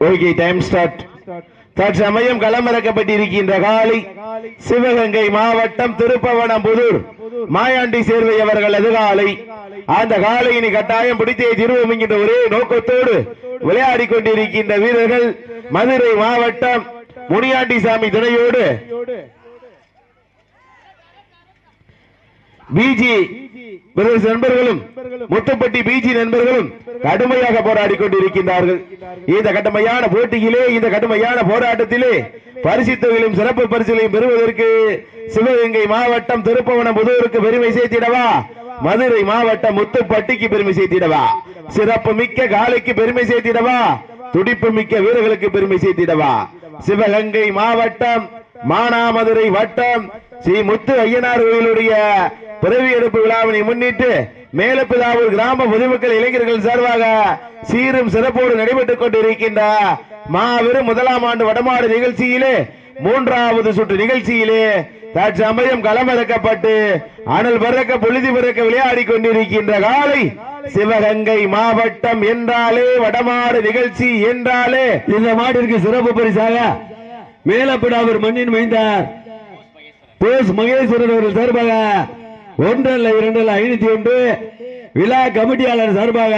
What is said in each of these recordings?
Okay time start தற்சமயம் களமிறக்கப்பட்டிருக்கின்ற காலை சிவகங்கை மாவட்டம் திருப்பவனம் புதூர் மாயாண்டி சேர்வை அவர்களது காலை அந்த காலையினை கட்டாயம் பிடித்தே திருவோம் என்கின்ற ஒரே நோக்கத்தோடு விளையாடி கொண்டிருக்கின்ற வீரர்கள் மதுரை மாவட்டம் முனியாண்டி சாமி துணையோடு. பிஜி பிரதேச நண்பர்களும் முத்துப்பட்டி பிஜி நண்பர்களும் கடுமையாக போராடி கொண்டிருக்கின்றார்கள். இந்த கடுமையான போட்டியிலே இந்த கடுமையான போராட்டத்திலே பரிசு தொகையிலும் சிறப்பு பரிசுகளையும் பெறுவதற்கு சிவகங்கை மாவட்டம் திருப்பவனம் புதூருக்கு பெருமை சேர்த்திடவா? மதுரை மாவட்டம் முத்துப்பட்டிக்கு பெருமை சேர்த்திடவா? சிறப்பு மிக்க காலைக்கு பெருமை சேர்த்திடவா? துடிப்பு மிக்க வீரர்களுக்கு பெருமை சேர்த்திடவா? சிவகங்கை மாவட்டம் மானாமதுரை வட்டம் ஸ்ரீ முத்து ஐயனார் கோயிலுடைய பிறவி எடுப்பு விழாவினை முன்னிட்டு மேலப்பிதாவூர் கிராம பொதுமக்கள் இளைஞர்கள் சார்பாக சீரும் சிறப்போடு நடைபெற்றுக் கொண்டிருக்கின்ற மாபெரும் முதலாம் ஆண்டு வடமாடு நிகழ்ச்சியிலே மூன்றாவது சுற்று நிகழ்ச்சியிலே தற்சமயம் களமிறக்கப்பட்டு அனல் பறக்க பொழுதி பறக்க விளையாடி கொண்டிருக்கின்ற காலை சிவகங்கை மாவட்டம் என்றாலே வடமாடு நிகழ்ச்சி என்றாலே இந்த மாட்டிற்கு சிறப்பு பரிசாக மேலப்பிடாவூர் மண்ணின் மைந்தார் போஸ் மகேஸ்வரன் அவர்கள் சார்பாக ஒன்றல்ல இரண்டல்ல ஐநூத்தி ஒன்று. விழா கமிட்டியாளர் சார்பாக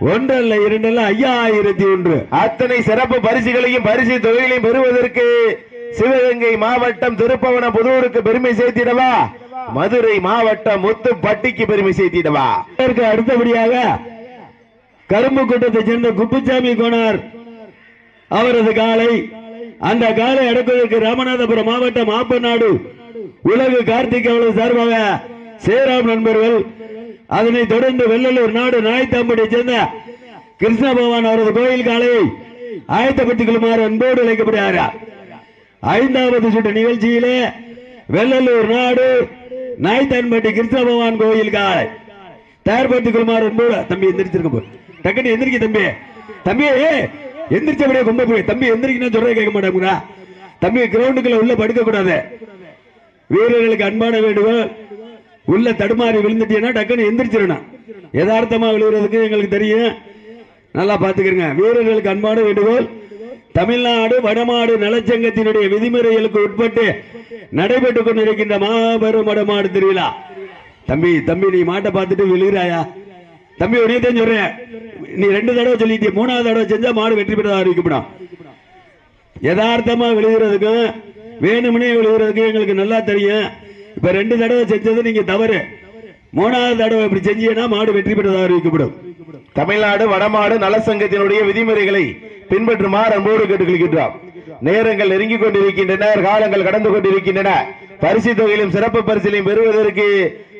ஒன்றல்ல இரண்டல்ல ஐயாயிரத்தி ஒன்று. அத்தனை சிறப்பு பரிசுகளையும் பரிசு தொகைகளையும் பெறுவதற்கு சிவகங்கை மாவட்டம் திருப்பவன புதூருக்கு பெருமை சேர்த்திடவா? மதுரை மாவட்டம் முத்துப்பட்டிக்கு பெருமை சேர்த்திடவா? இதற்கு அடுத்தபடியாக கரும்பு கூட்டத்தைச் சேர்ந்த குப்புசாமி கோனார் அவரது காலை அந்த காலை அடக்குவதற்கு ராமநாதபுரம் மாவட்டம் ஆப்பநாடு உலகு கார்த்திக் அவரது சார்பாக சேராம் நண்பர்கள். அதனைத் தொடர்ந்து வெள்ளலூர் நாடு நாய்த்தாம்படியை சேர்ந்த கிருஷ்ண பகவான் அவரது கோயில் காலையை ஆயத்தப்படுத்திக் கொள்ளுமாறு அன்போடு அழைக்கப்படுகிறார்? ஐந்தாவது சுற்று நிகழ்ச்சியிலே வெள்ளலூர் நாடு நாய்த்தான்பட்டி கிருஷ்ண பகவான் கோயில் காலை தயார்படுத்திக் கொள்ளுமாறு அன்போடு தம்பி எந்திரிச்சிருக்க போய் டக்குனு எந்திரிக்க தம்பி. தம்பி எந்திரிச்ச அப்படியே கொம்ப போய். தம்பி எந்திரிக்கணும் சொல்றதை கேட்க மாட்டாங்களா தம்பி கிரவுண்டுக்குள்ள உள்ள படுக்க கூடாது வீரர்களுக்கு அன்பான வேண்டுகோள். உள்ள தடுமாறி விழுந்துட்டீங்கன்னா டக்குன்னு எந்திரிச்சிடணும் யதார்த்தமா விழுகிறதுக்கு எங்களுக்கு தெரியும். நல்லா பார்த்துக்கிறங்க. வீரர்களுக்கு அன்பான வேண்டுகோள். தமிழ்நாடு வடமாடு நலச்சங்கத்தினுடைய விதிமுறைகளுக்கு உட்பட்டு நடைபெற்றுக் கொண்டிருக்கின்ற மாபெரும் வடமாடு திருவிழா. தம்பி தம்பி நீ மாட்டை பார்த்துட்டு விழுகிறாயா? தம்பி உடனே தான் சொல்றேன். நீ ரெண்டு தடவை சொல்லிட்டு மூணாவது தடவை செஞ்சா மாடு வெற்றி பெற்றதாக அறிவிக்கப்படும். யதார்த்தமா விழுகிறதுக்கும் வேணும்னே விழுகிறதுக்கும் எங்களுக்கு நல்லா தெரியும். இப்ப ரெண்டு தடவை செஞ்சது நீங்க தவறு. மூணாவது தடவை இப்படி செஞ்சீங்கன்னா மாடு வெற்றி பெற்றதாக அறிவிக்கப்படும். தமிழ்நாடு வடமாடு நலசங்கத்தினுடைய விதிமுறைகளை பின்பற்றுமாறு அன்போடு கேட்டுக்கொள்கின்றோம். நேரங்கள் நெருங்கிக் கொண்டிருக்கின்றன காலங்கள் கடந்து கொண்டிருக்கின்றன. பரிசு தொகையிலும் சிறப்பு பரிசிலையும் பெறுவதற்கு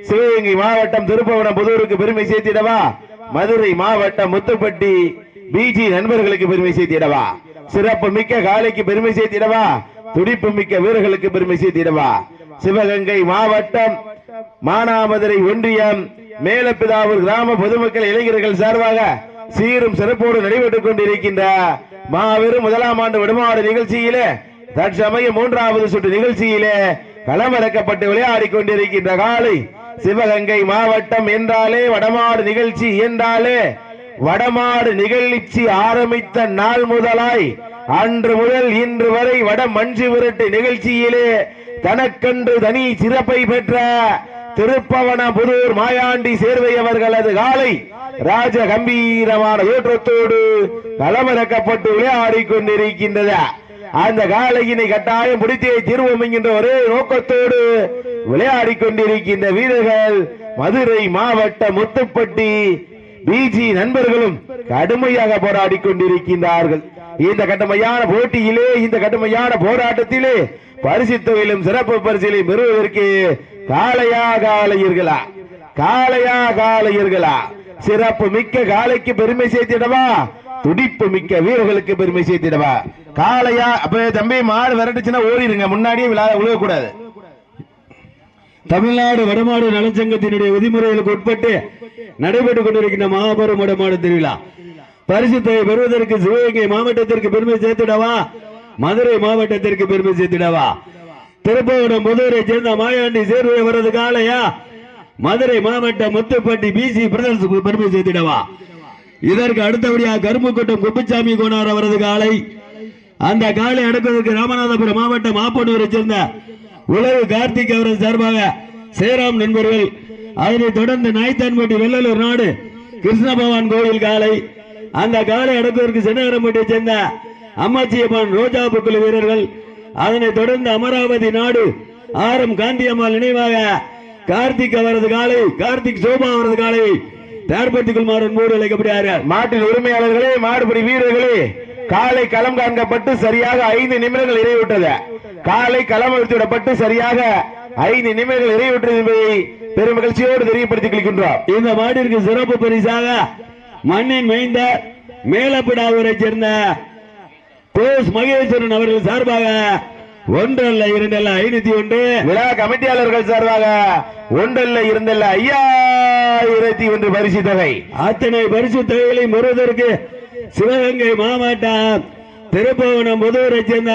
சிவகங்கை மாவட்டம் திருப்பவனம் புதூருக்கு பெருமை சேர்த்திடவா? மதுரை மாவட்டம் முத்துப்பட்டி பிஜி நண்பர்களுக்கு பெருமை சேர்த்திடவா? சிறப்பு மிக்க காலைக்கு பெருமை சேர்த்திடவா? துடிப்பு மிக்க வீரர்களுக்கு பெருமை சேர்த்திடவா? சிவகங்கை மாவட்டம் மானாமதுரை ஒன்றியம் மேலப்பிதாவூர் கிராம பொதுமக்கள் இளைஞர்கள் சார்பாக சீரும் சிறப்போடு நடைபெற்றுக் கொண்டிருக்கின்ற மாபெரும் முதலாம் ஆண்டு விடுமாறு நிகழ்ச்சியிலே தற்சமயம் மூன்றாவது சுற்று நிகழ்ச்சியிலே களமிறக்கப்பட்டு விளையாடி கொண்டிருக்கின்ற காலை சிவகங்கை மாவட்டம் என்றாலே வடமாடு நிகழ்ச்சி என்றாலே வடமாடு நிகழ்ச்சி ஆரம்பித்த நாள் முதலாய் அன்று முதல் இன்று வரை வட மஞ்சு விரட்டு நிகழ்ச்சியிலே தனக்கென்று தனி சிறப்பை பெற்ற திருப்பவன புதூர் மாயாண்டி சேர்வை அவர்களது காலை ராஜ கம்பீரமான ஏற்றத்தோடு களமிறக்கப்பட்டு விளையாடி கொண்டிருக்கின்றது அந்த காலையினை கட்டாயம் பிடித்தே தீர்வோம் என்கின்ற ஒரே நோக்கத்தோடு விளையாடி கொண்டிருக்கின்ற வீரர்கள் மதுரை மாவட்ட முத்துப்பட்டி பிஜி நண்பர்களும் கடுமையாக போராடி கொண்டிருக்கின்றார்கள். இந்த கடுமையான போட்டியிலே இந்த கடுமையான போராட்டத்திலே பரிசு தொகையிலும் சிறப்பு பரிசிலை பெறுவதற்கு காளையா காளையர்களா? காளையா காளையர்களா? சிறப்பு மிக்க காளைக்கு பெருமை சேர்த்திடவா? துடிப்பு மிக்க வீரர்களுக்கு பெருமை சேர்த்திடவா? காளையா அப்ப தம்பி மாடு விரட்டுச்சுன்னா ஓடிடுங்க முன்னாடியே விழா விழுகக்கூடாது. தமிழ்நாடு வடமாடு நலச்சங்கத்தினுடைய விதிமுறைகளுக்கு உட்பட்டு நடைபெற்றுக் கொண்டிருக்கின்ற மாபெரும் வடமாடு திருவிழா. பரிசுத்தை பெறுவதற்கு சிவகங்கை மாவட்டத்திற்கு பெருமை சேர்த்திடவா? மதுரை மாவட்டத்திற்கு பெருமை சேர்த்திடவா? திருப்பவனம் புதூரை சேர்ந்த மாயாண்டி சேர்வை வர்றது காலையா மதுரை மாவட்டம் முத்துப்பட்டி பிசி பிரதர்ஸுக்கு பெருமை சேர்த்திடவா? இதற்கு அடுத்தபடியாக கரும்புக்கோட்டம் குப்புச்சாமி கோனார் அவரது காலை அந்த காலை அடக்குவதற்கு ராமநாதபுரம் மாவட்டம் ஆப்பனூரை சேர்ந்த உலகு கார்த்திக் அவரது சார்பாக சேராம் நண்பர்கள். அதனைத் தொடர்ந்து நாய்த்தான்பட்டி வெள்ளலூர் நாடு கிருஷ்ணபகவான் கோயில் காலை அந்த காலை அடக்குவதற்கு சென்னகரம்பட்டியை சேர்ந்த அம்மாச்சியம்மன் ரோஜா புக்குழு வீரர்கள். அதனைத் தொடர்ந்து அமராவதி நாடு ஆர் எம் காந்தியம்மாள் நினைவாக கார்த்திக் அவரது காலை கார்த்திக் சோபா அவரது காலை தயார்படுத்திக் கொள்மாறு அன்போடு அழைக்கப்படுகிறார்கள் மாட்டின் உரிமையாளர்களே மாடுபிடி வீரர்களே காலை களம் காண்கப்பட்டு சரியாக ஐந்து நிமிடங்கள் நிறைவுற்றது. காலை களம் அழுத்திவிடப்பட்டு சரியாக ஐந்து நிமிடங்கள் நிறைவுற்றது என்பதை பெரும் மகிழ்ச்சியோடு தெரியப்படுத்திக் கொள்கின்றோம். இந்த மாட்டிற்கு சிறப்பு பரிசாக மண்ணின் மைந்த மேலப்பிடாவூரை சேர்ந்த போஸ் மகேஸ்வரன் அவர்கள் சார்பாக ஒன்றல்ல இரண்டல்ல ஐநூத்தி ஒன்று. விழா கமிட்டியாளர்கள் சார்பாக ஒன்றல்ல இருந்தல்ல ஐயாயிரத்தி ஒன்று பரிசு தொகை. அத்தனை பரிசு தொகைகளை பெறுவதற்கு சிவகங்கை மாவட்டம் திருப்பவனம் முதுவரை சேர்ந்த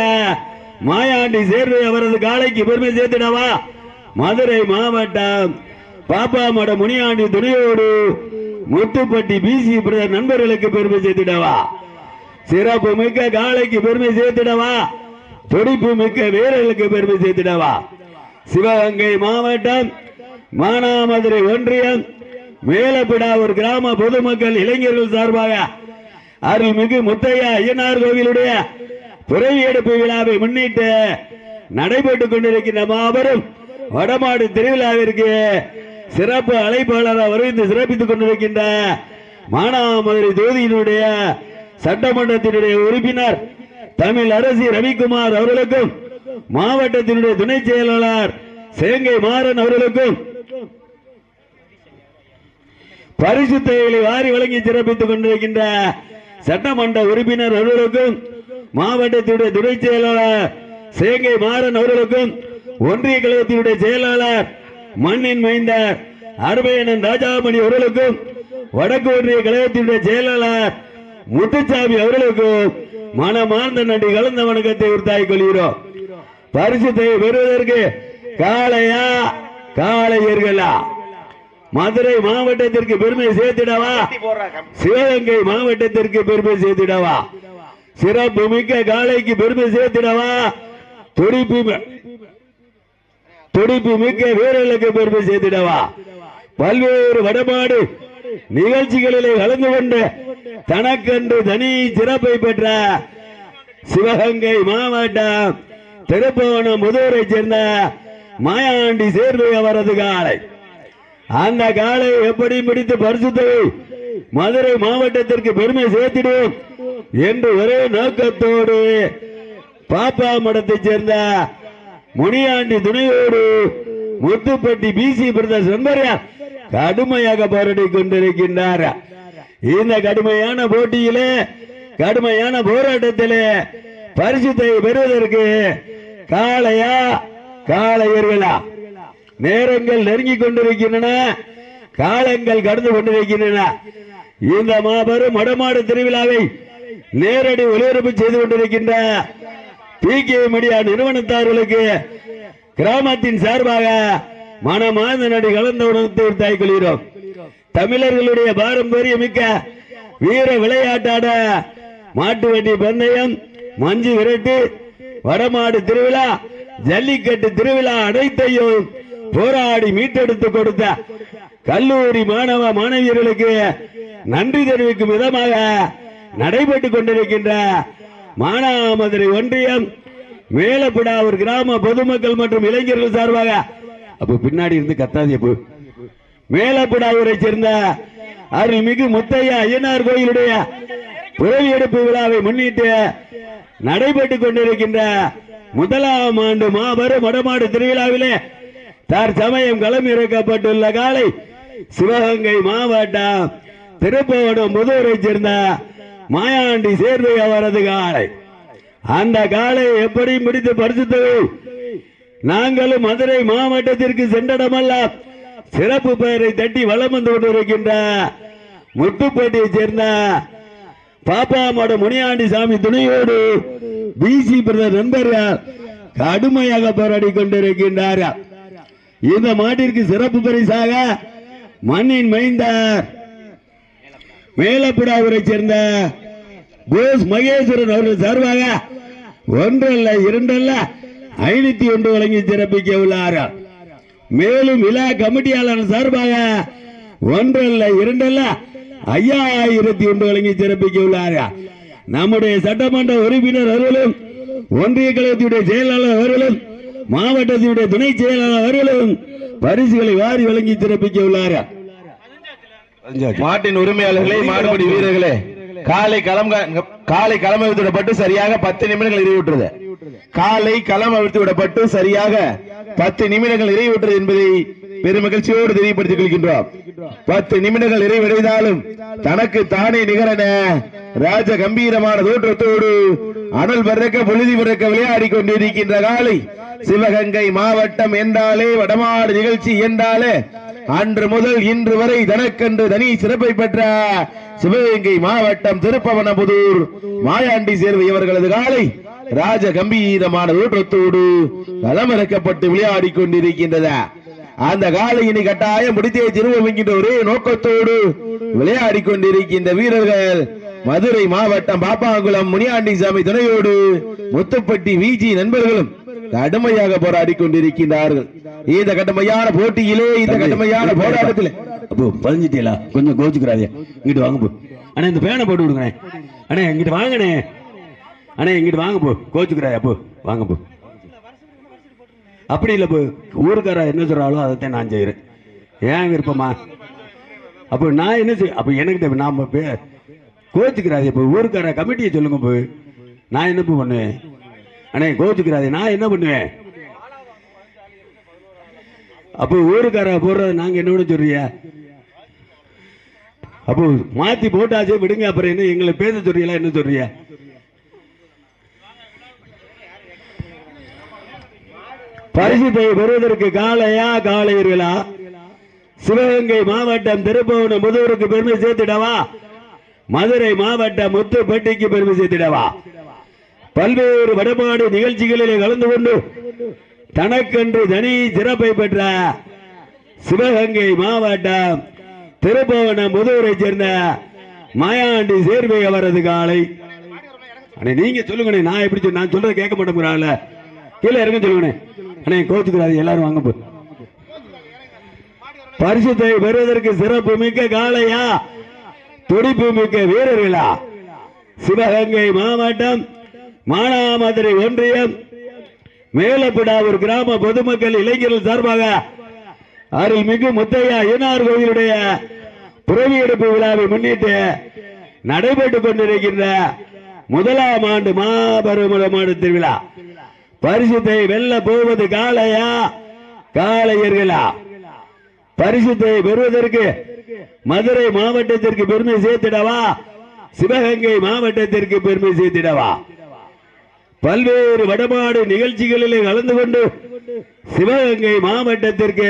மாயாண்டி சேர்வை அவரது காலைக்கு பெருமை சேர்த்திடவா? மதுரை மாவட்டம் பாப்பாமட முனியாண்டி துணையோடு முத்துப்பட்டி பிசி பிரதர் நண்பர்களுக்கு பெருமை சேர்த்திடவா? சிறப்பு மிக்க காலைக்கு பெருமை சேர்த்திடவா? துடிப்பு மிக்க வீரர்களுக்கு பெருமை சேர்த்திடவா? சிவகங்கை மாவட்டம் மானாமதுரை ஒன்றியம் மேலப்பிடாவூர் கிராம பொதுமக்கள் இளைஞர்கள் சார்பாக அருள்மிகு முத்தையா ஐயனார் கோவிலுடைய பிறவி எடுப்பு விழாவை முன்னிட்டு நடைபெற்றுக் கொண்டிருக்கின்ற மாபெரும் வடமாடு திருவிழாவிற்கு சிறப்பு அழைப்பாளராக வருவித்து சிறப்பித்துக் கொண்டிருக்கின்ற மானாமதுரை தொகுதியினுடைய சட்டமன்றத்தினுடைய உறுப்பினர் தமிழ் அரசி ரவிக்குமார் அவர்களுக்கும் மாவட்டத்தினுடைய துணை செயலாளர் சேங்கை மாறன் அவர்களுக்கும் பரிசு தேவைகளை வாரி வழங்கி சிறப்பித்துக் கொண்டிருக்கின்ற சட்டமன்ற உறுப்பினர் அவர்களுக்கும் மாவட்டத்தினுடைய துணை செயலாளர் சேங்கை மாறன் அவர்களுக்கும் ஒன்றிய கழகத்தினுடைய செயலாளர் மண்ணின் மைந்த அருமையனன் ராஜாமணி அவர்களுக்கும் வடக்கு ஒன்றிய கழகத்தினுடைய செயலாளர் முத்துச்சாமி அவர்களுக்கும் மனமார்ந்த நன்றி கலந்த வணக்கத்தை உறுத்தாய் கொள்கிறோம். பரிசுத்தை பெறுவதற்கு காளையா காளையர்களா? மதுரை மாவட்டத்திற்கு பெருமை சேர்த்திடவா? சிவகங்கை மாவட்டத்திற்கு பெருமை சேர்த்திடவா? சிறப்பு மிக்க காளைக்கு பெருமை சேர்த்திடவா? துடிப்பு துடிப்பு மிக்க வீரர்களுக்கு பெருமை சேர்த்திடவா? பல்வேறு வடபாடு நிகழ்ச்சிகளிலே கலந்து கொண்டு தனக்கென்று தனி சிறப்பை பெற்ற சிவகங்கை மாவட்டம் திருப்பவனம் முதூரை சேர்ந்த மாயாண்டி சேர்வை அவரது காலை. அந்த காலை எப்படி பிடித்து பரிசுத்தவை மதுரை மாவட்டத்திற்கு பெருமை சேர்த்திடும் என்று ஒரே நோக்கத்தோடு பாப்பா மடத்தைச் சேர்ந்த முனியாண்டி துணையோடு முத்துப்பட்டி பிசி பிரதர்ஸ் நண்பர் கடுமையாக போராடி கொண்டிருக்கின்றார். இந்த கடுமையான போட்டியிலே கடுமையான போராட்டத்திலே பரிசுத்தை பெறுவதற்கு காளையா காளையர்களா? நேரங்கள் நெருங்கிக் கொண்டிருக்கின்றன காலங்கள் கடந்து கொண்டிருக்கின்றன. இந்த மாபெரும் மடமாடு திருவிழாவை நேரடி ஒளிபரப்பு செய்து கொண்டிருக்கின்ற பி மீடியா நிறுவனத்தார்களுக்கு கிராமத்தின் சார்பாக மனமார்ந்த நடி கலந்த உணவு தாய் கொள்கிறோம். தமிழர்களுடைய பாரம்பரிய மிக்க வீர விளையாட்டான மாட்டு வண்டி பந்தயம் மஞ்சு விரட்டு வடமாடு திருவிழா ஜல்லிக்கட்டு திருவிழா அனைத்தையும் போராடி மீட்டெடுத்து கொடுத்த கல்லூரி மாணவ மாணவியர்களுக்கு நன்றி தெரிவிக்கும் விதமாக நடைபெற்றுக் கொண்டிருக்கின்ற மானாமதுரை ஒன்றியம் மேலப்படா ஒரு கிராம பொதுமக்கள் மற்றும் இளைஞர்கள் சார்பாக. அப்ப பின்னாடி இருந்து கத்தாதிய மேலப்படா மேலப்பிடாவூரை சேர்ந்த அருள்மிகு முத்தையா ஐயனார் கோயிலுடைய பிறவி எடுப்பு விழாவை முன்னிட்டு நடைபெற்றுக் கொண்டிருக்கின்ற முதலாம் ஆண்டு மாபெரும் வடமாடு திருவிழாவிலே தற்சமயம் களம் இறக்கப்பட்டுள்ள காலை சிவகங்கை மாவட்டம் திருப்பவனம் முதுவரை சேர்ந்த மாயாண்டி சேர்வை அவரது காலை. அந்த காலை எப்படி முடித்து பரிசுத்தவை நாங்களும் மதுரை மாவட்டத்திற்கு சென்றடமல்ல. சிறப்பு பெயரை தட்டி வளம் வந்து கொண்டிருக்கின்ற முத்துப்பேட்டையை சேர்ந்த பாப்பாமோட முனியாண்டி சாமி துணையோடு பிசி பிரதர் நண்பர்கள் கடுமையாக போராடி கொண்டிருக்கின்றார் இந்த மாட்டிற்கு சிறப்பு பரிசாக மண்ணின் மைந்தார் மேலப்புடாவூரை சேர்ந்த போஸ் மகேஸ்வரன் அவர்கள் சார்பாக ஒன்றல்ல இரண்டல்ல ஐநூத்தி ஒன்று வழங்கி சிறப்பிக்க உள்ளார். மேலும் விழா கமிட்டியாளர் சார்பாக ஒன்றல்ல இரண்டல்ல ஐயாயிரத்தி ஒன்று வழங்கி சிறப்பிக்க உள்ளார். நம்முடைய சட்டமன்ற உறுப்பினர் அவர்களும் ஒன்றிய கழகத்தினுடைய செயலாளர் அவர்களும் மாவட்டத்தினுடைய துணை செயலாளர் அவர்களும் பரிசுகளை வாரி வழங்கி சிறப்பிக்க உள்ளார்கள் மாட்டின் உரிமையாளர்களே மாடுபடி வீரர்களே காலை களம் காலை களம் அவிழ்த்து விடப்பட்டு சரியாக பத்து நிமிடங்கள் நிறைவுற்றது காலை களம் அவிழ்த்து விடப்பட்டு சரியாக பத்து நிமிடங்கள் நிறைவுற்றது என்பதை பெருமகிழ்ச்சியோடு தெரியப்படுத்திக் கொள்கின்றோம். பத்து நிமிடங்கள் நிறைவடைந்தாலும் தனக்கு தானே நிகரன ராஜ கம்பீரமான தோற்றத்தோடு அனல் பறக்க பொழுதி பிறக்க விளையாடி கொண்டிருக்கின்ற காலை சிவகங்கை மாவட்டம் என்றாலே வடமாடு நிகழ்ச்சி என்றாலே அன்று முதல் இன்று வரை தனக்கென்று தனி சிறப்பை பெற்ற சிவகங்கை மாவட்டம் திருப்பவனபுதூர் மாயாண்டி சேர்ந்த இவர்களது காலை ராஜ கம்பீரமான ஊற்றத்தோடு களமிறக்கப்பட்டு விளையாடி கொண்டிருக்கின்றது அந்த காலையினை கட்டாயம் முடித்தே திரும்பும் என்கின்ற ஒரே நோக்கத்தோடு விளையாடி கொண்டிருக்கின்ற வீரர்கள் மதுரை மாவட்டம் பாப்பாங்குளம் முனியாண்டி சாமி துணையோடு முத்துப்பட்டி விஜி நண்பர்களும் கடுமையாக போராடி கொண்டிருக்கின்றார்கள் இந்த கடுமையான போட்டியிலே இந்த கடுமையான போராட்டத்திலே. அப்போ பதிஞ்சிட்டீங்களா கொஞ்சம் கோச்சுக்கிறாதே. இங்கிட்டு வாங்க போ. அண்ணா இந்த பேனை போட்டு விடுங்க அண்ணா இங்கிட்டு வாங்கண்ணே. அண்ணா இங்கிட்டு வாங்க போ. கோச்சுக்கிறாயா போ வாங்க போ. அப்படி இல்லை போ. ஊருக்காரா என்ன சொல்றாளோ அதைத்தான் நான் செய்கிறேன் ஏன் விருப்பமா? அப்போ நான் என்ன செய் அப்போ எனக்கு நாம கோச்சுக்கிறாதே இப்போ. ஊருக்கார கமிட்டியை சொல்லுங்க போ. நான் என்ன பண்ணுவேன் அண்ணே கோச்சுக்கிறாதே நான் என்ன பண்ணுவேன்? அப்போ ஊருக்கார போடுறது நாங்க என்னோட சொல்றியா? அப்போ மாத்தி போட்டாச்சே விடுங்க அப்புறம் என்ன எங்களை பேச சொல்றீங்களா என்ன சொல்றியா? பரிசுத்தை பெறுவதற்கு காளையா காலையீர்களா சிவகங்கை மாவட்டம் திருப்பவனம் முதுவருக்கு பெருமை சேர்த்திடவா? மதுரை மாவட்டம் முத்துப்பட்டிக்கு பெருமை சேர்த்திடவா? பல்வேறு வடபாடு நிகழ்ச்சிகளிலே கலந்து கொண்டு தனக்கென்று தனி சிறப்பை பெற்ற சிவகங்கை மாவட்டம் திருப்பவனம் முதுவரை சேர்ந்த மாயாண்டி சேர்வை அவரது காலை. அண்ணே நீங்க சொல்லுங்கண்ணே நான் எப்படி நான் சொல்றதை கேட்க மாட்டேங்கிறாங்கள கீழே இருங்க சொல்லுங்கண்ணே. அண்ணே கோச்சுக்கிறாது எல்லாரும் வாங்க போ பரிசுத்தை பெறுவதற்கு சிறப்பு மிக்க காளையா? துடிப்பு மிக்க வீரர்களா? சிவகங்கை மாவட்டம் மானாமதுரை ஒன்றியம் மேலப்பிடாவூர் கிராம பொதுமக்கள் இளைஞர்கள் சார்பாக அருள்மிகு முத்தையா ஐயனார் கோயிலுடைய புறவி எடுப்பு விழாவை முன்னிட்டு நடைபெற்றுக் கொண்டிருக்கின்ற முதலாம் ஆண்டு மாபெரும் திருவிழா. பரிசுத்தை வெல்ல போவது காளையா? காளையர்களா? பரிசுத்தை பெறுவதற்கு மதுரை மாவட்டத்திற்கு பெருமை சேர்த்திடவா? சிவகங்கை மாவட்டத்திற்கு பெருமை சேர்த்திடவா? பல்வேறு வடமாடு நிகழ்ச்சிகளிலே கலந்து கொண்டு சிவகங்கை மாவட்டத்திற்கு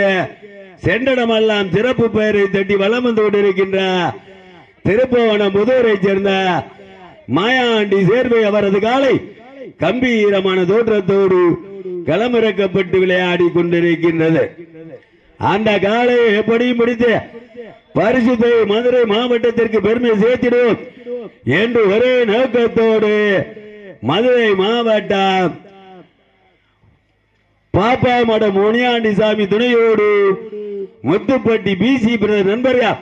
சென்றடமெல்லாம் சிறப்பு பெயரை தட்டி வலம் வந்து கொண்டிருக்கின்ற திருப்பவனம் முதுவரை சேர்ந்த மாயாண்டி சேர்வை அவரது காலை கம்பீரமான தோற்றத்தோடு களமிறக்கப்பட்டு விளையாடி கொண்டிருக்கின்றது. அந்த காலை எப்படியும் முடித்து பரிசுத்தை மதுரை மாவட்டத்திற்கு பெருமை சேர்த்திடுவோம் என்று ஒரே நோக்கத்தோடு மதுரை மாவட்டம் பாப்பா மடம் முனியாண்டி சாமி துணையோடு முத்துப்பட்டி பிசி பிரதர் நண்பர்கள்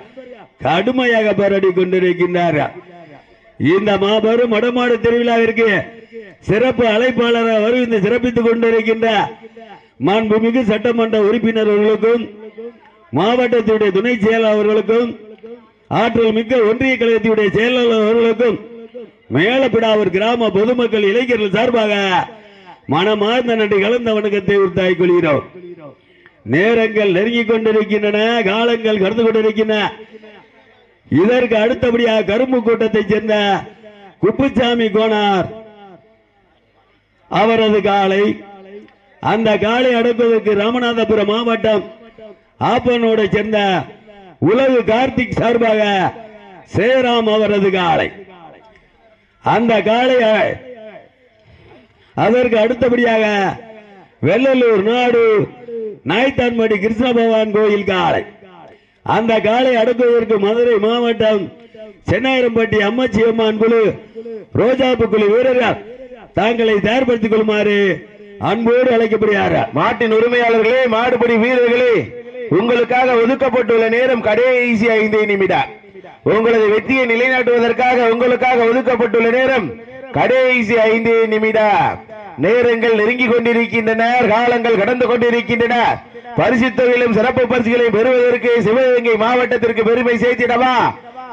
கடுமையாக போராடி கொண்டிருக்கின்றார். இந்த மாபெரும் மடமாடு திருவிழாவிற்கு சிறப்பு அழைப்பாளராக வருவிந்து சிறப்பித்துக் கொண்டிருக்கின்ற மாண்புமிகு சட்டமன்ற உறுப்பினர்களுக்கும் மாவட்டத்தினுடைய துணை செயலாளர்களுக்கும் ஆற்றல் மிக்க ஒன்றிய கழகத்தினுடைய செயலாளர்களுக்கும் மேலப்பிடாவூர் கிராம பொதுமக்கள் இளைஞர்கள் சார்பாக மனமார்ந்த நன்றி கலந்த வணக்கத்தை உறுத்தாய் கொள்கிறோம். நேரங்கள் நெருங்கிக் கொண்டிருக்கின்றன காலங்கள் கடந்து கொண்டிருக்கின்றன. இதற்கு அடுத்தபடியாக கரும்பு கூட்டத்தைச் சேர்ந்த குப்புசாமி கோனார் அவரது காலை அந்த காலை அடக்குவதற்கு ராமநாதபுரம் மாவட்டம் ஆப்பனோட சேர்ந்த உலகு கார்த்திக் சார்பாக சேராம் அவரது காலை. அந்த காளைய அதற்கு அடுத்தபடியாக வெள்ளலூர் நாடு நாய்த்தான்மடி கிருஷ்ண பகவான் கோயில் காலை அந்த காலை அடக்குவதற்கு மதுரை மாவட்டம் சென்னாயிரம்பட்டி அம்மச்சி அம்மான் குழு ரோஜாப்பு குழு வீரர்கள் தாங்களை தயார்படுத்திக் கொள்ளுமாறு அன்போடு அழைக்கப்படுகிறார் மாட்டின் உரிமையாளர்களே மாடுபடி வீரர்களே உங்களுக்காக ஒதுக்கப்பட்டுள்ள நேரம் கடைசி ஐந்து நிமிடம். உங்களது வெற்றியை நிலைநாட்டுவதற்காக உங்களுக்காக ஒதுக்கப்பட்டுள்ள நேரம் கடைசி ஐந்து நிமிடம் நேரங்கள் நெருங்கிக் கொண்டிருக்கின்றன காலங்கள் கடந்து கொண்டிருக்கின்றன. பரிசு தொகையிலும் சிறப்பு பரிசுகளை பெறுவதற்கு சிவகங்கை மாவட்டத்திற்கு பெருமை சேர்த்திடவா?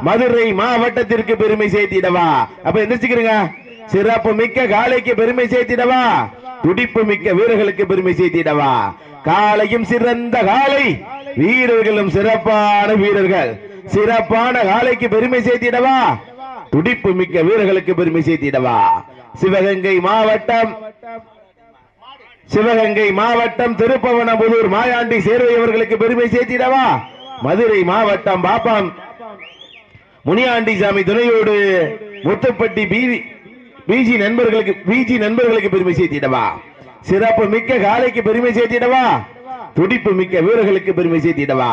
மதுரை மாவட்டத்திற்கு பெருமை சேர்த்திடவா? அப்ப எந்திரிச்சுக்கிறீங்க. சிறப்பு மிக்க காலைக்கு பெருமை சேர்த்திடவா? துடிப்பு மிக்க வீரர்களுக்கு பெருமை சேர்த்திடவா? காலையும் சிறந்த காலை வீரர்களும் சிறப்பான வீரர்கள். சிறப்பான காலைக்கு பெருமை சேர்த்திடவா? துடிப்பு மிக்க வீரர்களுக்கு பெருமை சேர்த்திடவா? சிவகங்கை மாவட்டம் சிவகங்கை மாவட்டம் திருப்பவனபுதூர் மாயாண்டி சேர்வை அவர்களுக்கு பெருமை சேர்த்திடவா? மதுரை மாவட்டம் பாப்பாம் முனியாண்டி சாமி துணையோடு முத்துப்பட்டி பிவி பிஜி நண்பர்களுக்கு பிஜி நண்பர்களுக்கு பெருமை சேர்த்திடவா? சிறப்பு மிக்க காலைக்கு பெருமை சேர்த்திடவா? துடிப்பு மிக்க வீரர்களுக்கு பெருமை சேர்த்திடவா?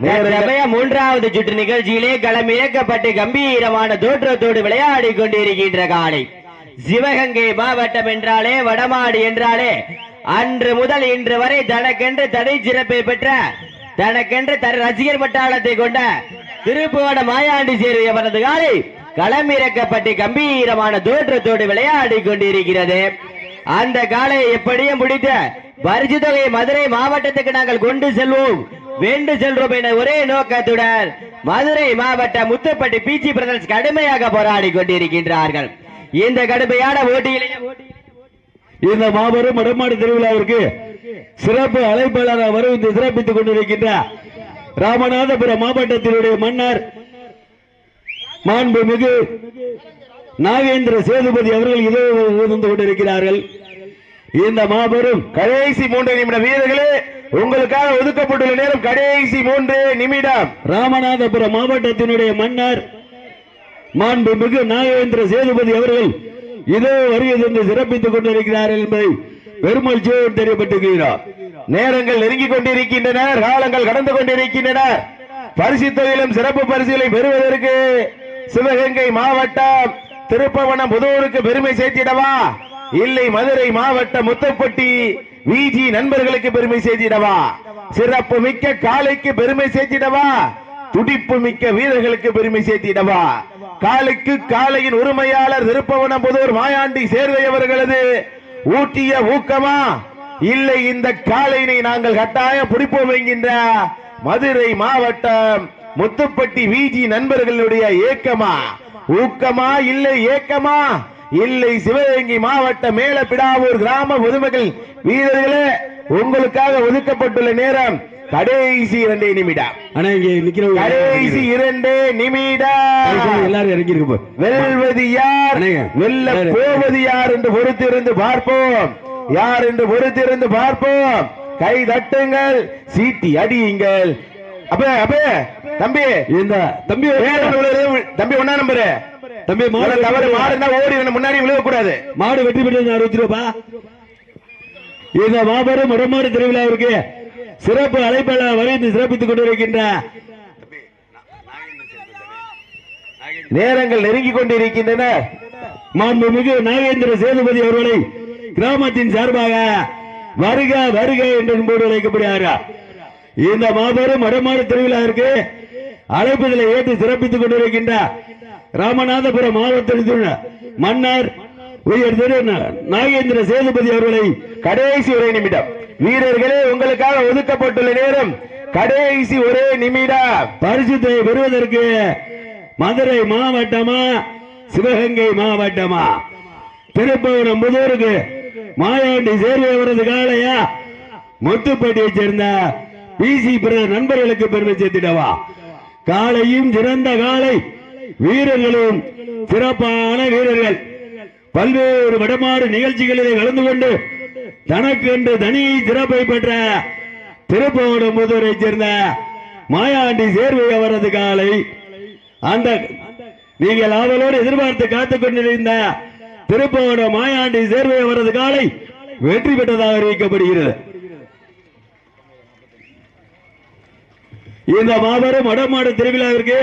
மூன்றாவது சுற்று நிகழ்ச்சியிலே களம் இயக்கப்பட்டு கம்பீரமான தோற்றத்தோடு விளையாடி கொண்டிருக்கின்ற காலை சிவகங்கை மாவட்டம் என்றாலே வடமாடு என்றாலே அன்று முதல் இன்று வரை தனக்கென்று தடை சிறப்பை பெற்ற தனக்கென்று தன் ரசிகர் பட்டாளத்தை கொண்ட திருப்புவன மாயாண்டி சேர்வை அவரது காலை களம் இறக்கப்பட்டு கம்பீரமான தோற்றத்தோடு விளையாடி கொண்டிருக்கிறது. அந்த காலை எப்படியும் முடித்த பரிசு தொகையை மதுரை மாவட்டத்துக்கு நாங்கள் கொண்டு செல்வோம். வேண்டு செல்றோம் என ஒரே நோக்கத்துடன் மதுரை மாவட்ட முத்துப்பட்டி பிஜி பிரதர்ஸ் கடுமையாக போராடி கொண்டிருக்கின்றார்கள். இந்த கடுமையான போட்டியிலே இந்த மாபெரும் மடமாடு திருவிழாவிற்கு சிறப்பு அழைப்பாளராக வருவது சிறப்பித்துக் கொண்டிருக்கின்ற ராமநாதபுரம் மாவட்டத்தினுடைய மன்னர் மாண்புமிகு நாகேந்திர சேதுபதி அவர்கள் இதோ இருந்து கொண்டிருக்கிறார்கள். இந்த மாபெரும் கடைசி மூன்று நிமிட வீரர்களே உங்களுக்காக ஒதுக்கப்பட்டுள்ள நேரம் கடைசி மூன்று நிமிடம். ராமநாதபுரம் மாவட்டத்தினுடைய மன்னர் மாண்புமிகு நாகேந்திர சேதுபதி அவர்கள் இதோ வருகை தந்து சிறப்பித்துக் கொண்டிருக்கிறார்கள் என்பதை பெருமகிழ்ச்சியோடு தெரியப்பட்டிருக்கிறார் நேரங்கள் நெருங்கிக் கொண்டிருக்கின்றன காலங்கள் கடந்து கொண்டிருக்கின்றன. பரிசு தொகையிலும் சிறப்பு பரிசுகளை பெறுவதற்கு சிவகங்கை மாவட்டம் திருப்பவனம் புதூருக்கு பெருமை சேர்த்திடவா? இல்லை மதுரை மாவட்டம் முத்தப்பட்டி விஜி நண்பர்களுக்கு பெருமை சேர்த்திடவா? சிறப்பு மிக்க காலைக்கு பெருமை சேர்த்திடவா? துடிப்பு மிக்க வீரர்களுக்கு பெருமை சேர்த்திடவா? காலுக்கு காலையின் உரிமையாளர் திருப்பவனம் புதூர் மாயாண்டி சேர்வை அவர்களது ஊட்டிய ஊக்கமா? இல்லை இந்த காலையினை நாங்கள் கட்டாயம் பிடிப்போம் என்கின்ற மதுரை மாவட்டம் முத்துப்பட்டி விஜி நண்பர்களுடைய ஏக்கமா? ஊக்கமா? இல்லை ஏக்கமா? இல்லை சிவகங்கை மாவட்ட மேலப்பிடாவூர் கிராம பொதுமக்கள் வீரர்களே உங்களுக்காக ஒதுக்கப்பட்டுள்ள நேரம் கடைசி இரண்டே நிமிடம். ஆனா இங்க நிக்கிறவங்க கடைசி இரண்டே நிமிடம். எல்லாரும் இறங்கி இருக்கு வெல்வது யார். வெல்ல. போவது யார் என்று பொறுத்திருந்து பார்ப்போம். யார் என்று பொறுத்திருந்து பார்ப்போம். கை தட்டுங்கள் சீட்டி அடியுங்கள். அப்ப அப்ப தம்பி. இந்த தம்பி தம்பி ஒன்னா நம்பரு. தம்பி மாடு மாடு தவறு மாடுனா ஓடி முன்னாடி விழுக கூடாது மாடு வெற்றி பெற்றது அறுபத்தி ரூபா. இந்த மாபெரும் வடமாடு திருவிழாவிற்கு சிறப்பு அழைப்பாளர் வரைந்து சிறப்பித்துக் கொண்டிருக்கின்ற நேரங்கள் நெருங்கிக் கொண்டிருக்கின்றன. மாண்புமிகு நாகேந்திர சேதுபதி அவர்களை கிராமத்தின் சார்பாக வருக வருக என்று அன்போடு அழைக்கப்படுகிறார். இந்த மாபெரும் வடமாடு திருவிழாவிற்கு அழைப்பதில் ஏற்று சிறப்பித்துக் கொண்டிருக்கின்ற ராமநாதபுரம் மாவட்டத்தில் மன்னர் உயர் திரு நாகேந்திர சேதுபதி அவர்களை கடைசி ஒரே நிமிடம். வீரர்களே உங்களுக்காக ஒதுக்கப்பட்டுள்ள நேரம் கடைசி ஒரே நிமிடம். பரிசுத்தை பெறுவதற்கு மதுரை மாவட்டமா சிவகங்கை மாவட்டமா? திருப்பவனம் புதூருக்கு மாயாண்டி சேர்வை அவரது காலையா முத்துப்பட்டியை சேர்ந்த பிசி பிற நண்பர்களுக்கு பெருமை சேர்த்திடவா? காலையும் சிறந்த காலை வீரர்களும் சிறப்பான வீரர்கள். பல்வேறு வடமாறு நிகழ்ச்சிகளிலே கலந்து கொண்டு தனக்கென்று தனி சிறப்பை பெற்ற திருப்பவனம் முதூரைச் சேர்ந்த மாயாண்டி சேர்வை அவரது காலை அந்த நீங்கள் ஆவலோடு எதிர்பார்த்து காத்துக் கொண்டிருந்த திருப்பவனம் மாயாண்டி சேர்வை அவரது காலை வெற்றி பெற்றதாக அறிவிக்கப்படுகிறது. இந்த மாபெரும் வடமாடு திருவிழாவிற்கு